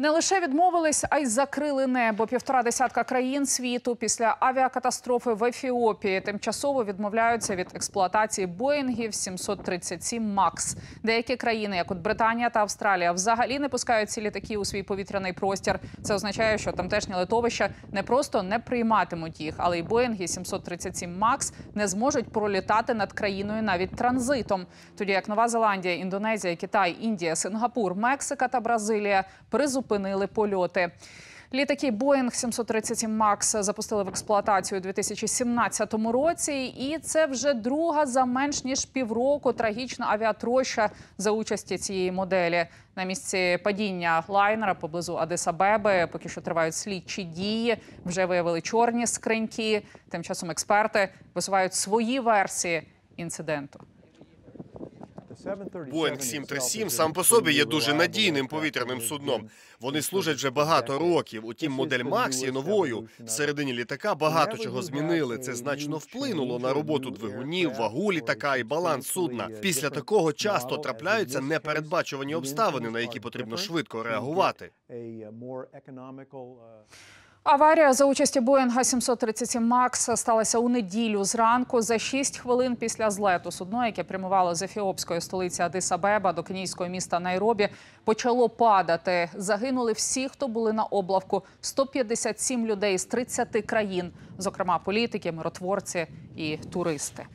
Не лише відмовились, а й закрили небо. Півтора десятка країн світу після авіакатастрофи в Ефіопії тимчасово відмовляються від експлуатації Боїнгів 737 МАКС. Деякі країни, як от Британія та Австралія, взагалі не пускають ці літаки у свій повітряний простір. Це означає, що тамтешні литовища не просто не прийматимуть їх, але й Боїнги 737 МАКС не зможуть пролітати над країною навіть транзитом. Тоді як Нова Зеландія, Індонезія, Китай, Індія, Сингапур, Мексика та Бразилія призупинили польоти. Літаки Боїнг 737 Макс запустили в експлуатацію у 2017 році, і це вже друга за менш ніж півроку трагічна авіатроща за участі цієї моделі. На місці падіння лайнера поблизу Адис-Абеби поки що тривають слідчі дії. Вже виявили чорні скриньки. Тим часом експерти висувають свої версії інциденту. Боїнг 737 сам по собі є дуже надійним повітряним судном. Вони служать вже багато років. Утім, модель Макс є новою. Всередині літака багато чого змінили. Це значно вплинуло на роботу двигунів, вагу літака і баланс судна. Після такого часто трапляються непередбачувані обставини, на які потрібно швидко реагувати. Аварія за участі Боїнга 737 Макс сталася у неділю зранку за 6 хвилин після злету. Судно, яке прямувало з ефіопської столиці Адис-Абеба до кенійського міста Найробі, почало падати. Загинули всі, хто були на облавку. 157 людей з 30 країн, зокрема політики, миротворці і туристи.